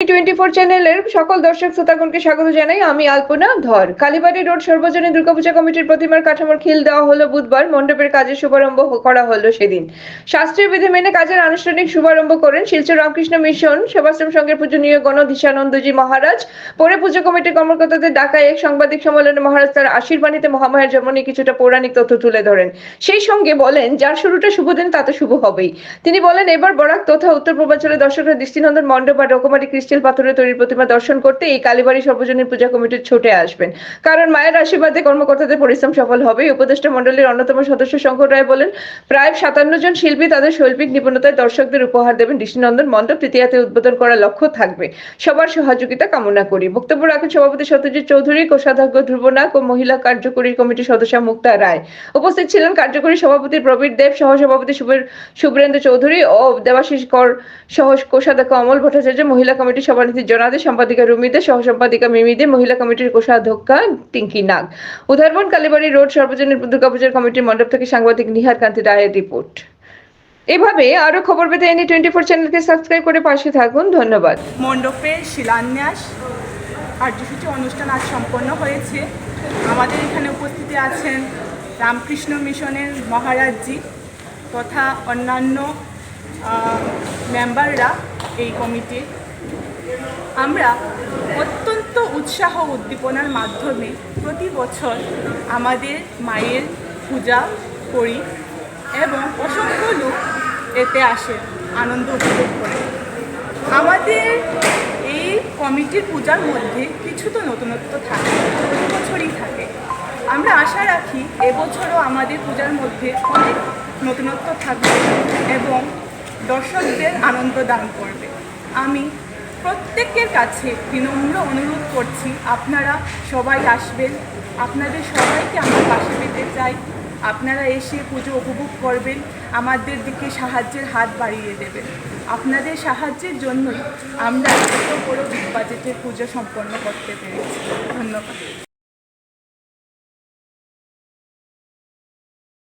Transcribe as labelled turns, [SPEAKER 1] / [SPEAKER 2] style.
[SPEAKER 1] Twenty four চ্যানেলের সকল দর্শক শ্রোতাগণকে স্বাগত জানাই। আমি আলপনা ধর। কালীবাড়ি রোড সর্বজনীন দুর্গাপূজা কমিটির প্রতিমার কাঠামোর খিল দেওয়া হলো বুধবার। মণ্ডপের কাজের শুভারম্ভ করা হলো সেদিন। শাস্ত্রীয় বিধি মেনে কাজের আনুষ্ঠানিক শুভারম্ভ করেন শিলচর রামকৃষ্ণ মিশন। সেবাশ্রম পূজনীয় গণধীশানন্দজি মহারাজ। পরে পুজো কমিটির কর্মকর্তাদের ডাকা এক সাংবাদিক সম্মেলনে মহারাজ তার আশীর্বাণীতে মহামায়ের জন্ম নিয়ে কিছুটা পৌরাণিক তথ্য তুলে ধরেন। সেই সঙ্গে বলেন, যার শুরুটা শুভ দিন তাতে শুভ হবেই। তিনি বলেন, এবার বরাক তথা উত্তর পূর্বাঞ্চলের দর্শকরা দৃষ্টিনন্দন মণ্ডপ আর রকমারি ক্রিস্টাল পাথরের তৈরি প্রতিমা দর্শন করতে এই কালীবাড়ি সর্বজনীন পূজা কমিটির ছুটে আসবেন। কারণ মায়ের আশীর্বাদে কর্মকর্তাদের পরিশ্রম সফল হবে। উপদেষ্টা মণ্ডলীর অন্যতম সদস্য শঙ্কর রায় বলেন, প্রায় সাতান্ন জন শিল্পী তাদের শৈল্পিক নিপুণতায় দর্শকদের উপহার দেবেন। দৃষ্টিনন্দন মণ্ডপ তৃতীয়াতে উদ্বোধন করার লক্ষ্য থাকবে। সবার সহযোগিতা কামনা করি। বক্তব্য রাখেন সভাপতি সত্যজিৎ চৌধুরী, কোষাধ্যক্ষ ধ্রুবনাথ ও মহিলা কার্যকরী কমিটির সদস্য মুক্তা রায়। উপস্থিত ছিলেন কার্যকরী সভাপতি প্রবীর দেব, সহসভাপতি শুভের শুভ্রেন্দ্র চৌধুরী ও দেবাশিস কর সহ কোষাধ্যক্ষ অমল ভট্টাচার্য, মহিলা কমিটির সভানেত্রী জনাদে সম্পাদিকা রুমিদে সহ সম্পাদিকা মিমিদে মহিলা কমিটির কোষাধ্যক্ষা টিঙ্কি নাগ। উদারবন কালীবাড়ি রোড সর্বজনীন দুর্গাপূজার কমিটির মণ্ডপ থেকে সাংবাদিক নিহার কান্তি রায়ের রিপোর্ট। এভাবে আরও খবর পেতে এনি টোয়েন্টি ফোর চ্যানেলকে সাবস্ক্রাইব করে পাশে থাকুন। ধন্যবাদ।
[SPEAKER 2] মণ্ডপের শিলান্যাস, কার্যসূচি, অনুষ্ঠান আজ সম্পন্ন হয়েছে। আমাদের এখানে উপস্থিতি আছেন রামকৃষ্ণ মিশনের মহারাজজি তথা অন্যান্য মেম্বাররা এই কমিটির। আমরা অত্যন্ত উৎসাহ উদ্দীপনার মাধ্যমে প্রতি বছর আমাদের মায়ের পূজা করি এবং অসংখ্য লোক এতে আসে, আনন্দ উপভোগ করে। আমাদের এই কমিটির পূজার মধ্যে কিছু তো নতুনত্ব থাকে, প্রতি বছরই থাকে। আমরা আশা রাখি এবছরও আমাদের পূজার মধ্যে অনেক নতুনত্ব থাকবে এবং দর্শকদের আনন্দ দান করবে। আমি প্রত্যেকের কাছে বিনম্র অনুরোধ করছি, আপনারা সবাই আসবেন। আপনাদের সবাইকে আমার পাশে পেতে চাই। আপনারা এসে পুজো উপভোগ করবেন, আমাদের দিকে সাহায্যের হাত বাড়িয়ে দেবেন। আপনাদের সাহায্যের জন্যই আমরা এত বড় বিগ বাজেটের পুজো সম্পন্ন করতে পেরেছি। ধন্যবাদ।